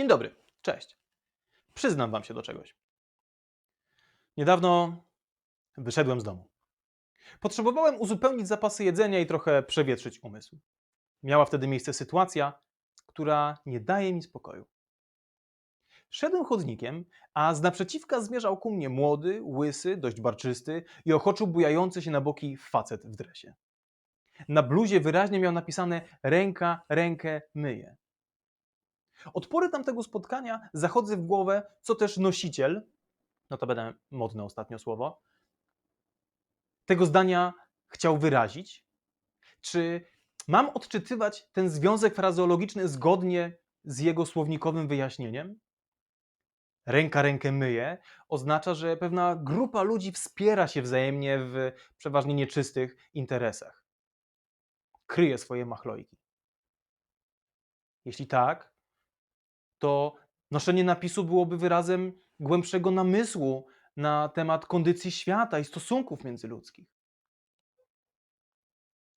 Dzień dobry, cześć. Przyznam wam się do czegoś. Niedawno wyszedłem z domu. Potrzebowałem uzupełnić zapasy jedzenia i trochę przewietrzyć umysł. Miała wtedy miejsce sytuacja, która nie daje mi spokoju. Szedłem chodnikiem, a z naprzeciwka zmierzał ku mnie młody, łysy, dość barczysty i ochoczo bujający się na boki facet w dresie. Na bluzie wyraźnie miał napisane ręka, rękę myje. Od pory tamtego spotkania zachodzę w głowę, co też nosiciel, notabene modne ostatnio słowo, tego zdania chciał wyrazić? Czy mam odczytywać ten związek frazeologiczny zgodnie z jego słownikowym wyjaśnieniem? Ręka rękę myje oznacza, że pewna grupa ludzi wspiera się wzajemnie w przeważnie nieczystych interesach. Kryje swoje machlojki. Jeśli tak, to noszenie napisu byłoby wyrazem głębszego namysłu na temat kondycji świata i stosunków międzyludzkich.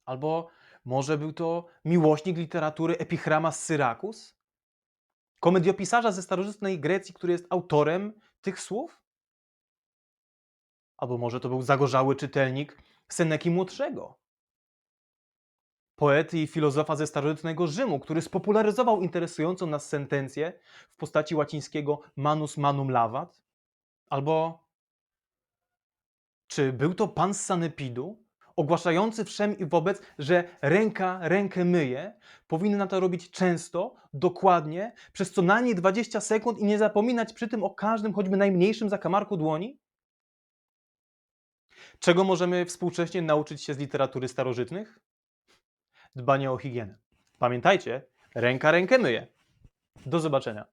Albo może był to miłośnik literatury Epichrama z Syrakus? Komediopisarza ze starożytnej Grecji, który jest autorem tych słów? Albo może to był zagorzały czytelnik Seneki Młodszego? Poety i filozofa ze starożytnego Rzymu, który spopularyzował interesującą nas sentencję w postaci łacińskiego manus manum lavat? Albo czy był to pan z Sanepidu, ogłaszający wszem i wobec, że ręka rękę myje, powinna to robić często, dokładnie, przez co najmniej 20 sekund i nie zapominać przy tym o każdym, choćby najmniejszym zakamarku dłoni? Czego możemy współcześnie nauczyć się z literatury starożytnych? Dbanie o higienę. Pamiętajcie, ręka rękę myje. Do zobaczenia.